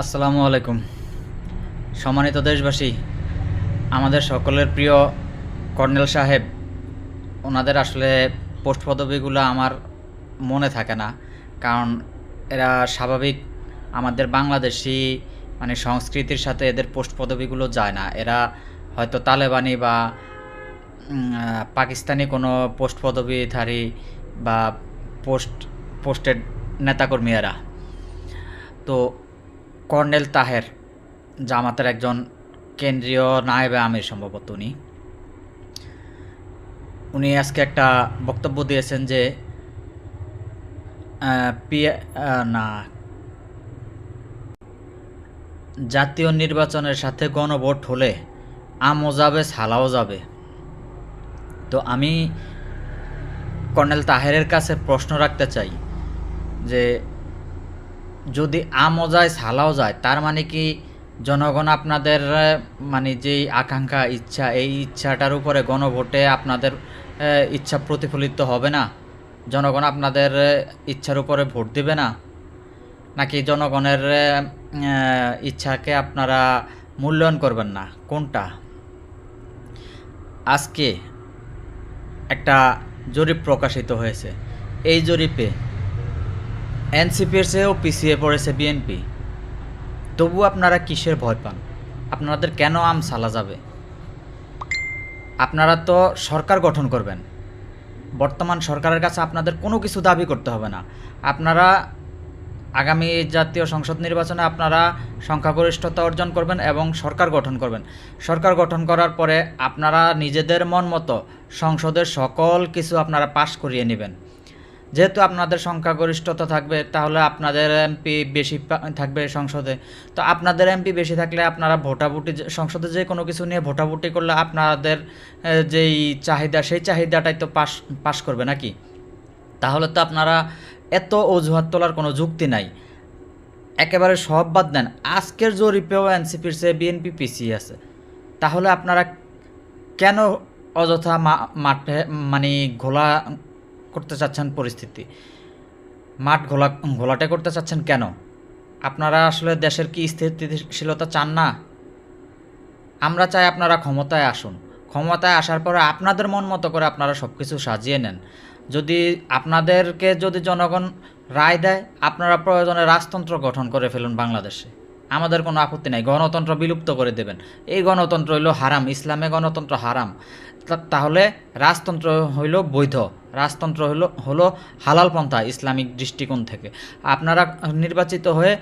আসসালামু আলাইকুম। সম্মানিত দেশবাসী, আমাদের সকলের প্রিয় কর্নেল সাহেব, ওনাদের আসলে পোস্ট পদবিগুলো আমার মনে থাকে না, কারণ এরা স্বাভাবিক আমাদের বাংলাদেশি মানে সংস্কৃতির সাথে এদের পোস্ট পদবিগুলো যায় না। এরা হয়তো তালেবানি বা পাকিস্তানি কোনো পোস্ট পদবীধারী বা পোস্ট, পোস্টেড নেতাকর্মী এরা তো কর্নেল তাহের, জামাতের একজন কেন্দ্রীয় নায়েবে আমির সম্ভবত উনি। উনি আজকে একটা বক্তব্য দিয়েছেন যে না। জাতীয় নির্বাচনের সাথে গণভোট হলে আমও যাবে ছালাও যাবে। তো আমি কর্নেল তাহেরের কাছে প্রশ্ন রাখতে চাই যে যদি আমও যায় ছালাও যায়, তার মানে কি জনগণ আপনাদের মানে যেই আকাঙ্ক্ষা, ইচ্ছা, এই ইচ্ছাটার উপরে গণভোটে আপনাদের ইচ্ছা প্রতিফলিত হবে না? জনগণ আপনাদের ইচ্ছার উপরে ভোট দিবে না? নাকি জনগণের ইচ্ছাকে আপনারা মূল্যায়ন করবেন না? কোনটা? আজকে একটা জরিপ প্রকাশিত হয়েছে। এই জরিপে এনসিপির চেয়েও পিছিয়ে পড়েছে বিএনপি। তবু আপনারা কিসের ভয় পান? আপনাদের কেন আম সালা যাবে? আপনারা তো সরকার গঠন করবেন। বর্তমান সরকারের কাছে আপনাদের কোনো কিছু দাবি করতে হবে না। আপনারা আগামী জাতীয় সংসদ নির্বাচনে আপনারা সংখ্যাগরিষ্ঠতা অর্জন করবেন এবং সরকার গঠন করবেন। সরকার গঠন করার পরে আপনারা নিজেদের মন মতো সংসদের সকল কিছু আপনারা পাশ করিয়ে নেবেন। যেহেতু আপনাদের সংখ্যাগরিষ্ঠতা থাকবে, তাহলে আপনাদের এমপি বেশি থাকবে সংসদে। তো আপনাদের এমপি বেশি থাকলে আপনারা ভোটাভুটি সংসদে যে কোনো কিছু নিয়ে ভোটাভুটি করলে আপনাদের যেই চাহিদা, সেই চাহিদাটাই তো পাস পাশ করবে নাকি? তাহলে তো আপনারা এত অজুহাত তোলার কোনো যুক্তি নাই। একেবারে সব বাদ দেন, আজকের জরিপেও এনসিপির চেয়ে বিএনপি পিছিয়ে আছে। তাহলে আপনারা কেন অযথা মাঠে মানে ঘোলা করতে চাচ্ছেন পরিস্থিতি? মাঠ ঘোলা, ঘোলাটে করতে চাচ্ছেন কেন? আপনারা আসলে দেশের কি স্থিতিশীলতা চান না? আমরা চাই আপনারা ক্ষমতায় আসুন। ক্ষমতায় আসার পরে আপনাদের মন মতো করে আপনারা সব কিছু সাজিয়ে নেন। যদি আপনাদেরকে যদি জনগণ রায় দেয়, আপনারা প্রয়োজনে রাজতন্ত্র গঠন করে ফেলুন বাংলাদেশে। আমাদের কোনো আপত্তি নাই। গণতন্ত্র বিলুপ্ত করে দেবেন। এই গণতন্ত্র হইল হারাম, ইসলামে গণতন্ত্র হারাম। তাহলে রাজতন্ত্র হইল বৈধ, রাজতন্ত্র হইল, হলো হালাল পন্থা ইসলামিক দৃষ্টিকোণ থেকে। আপনারা নির্বাচিত হয়ে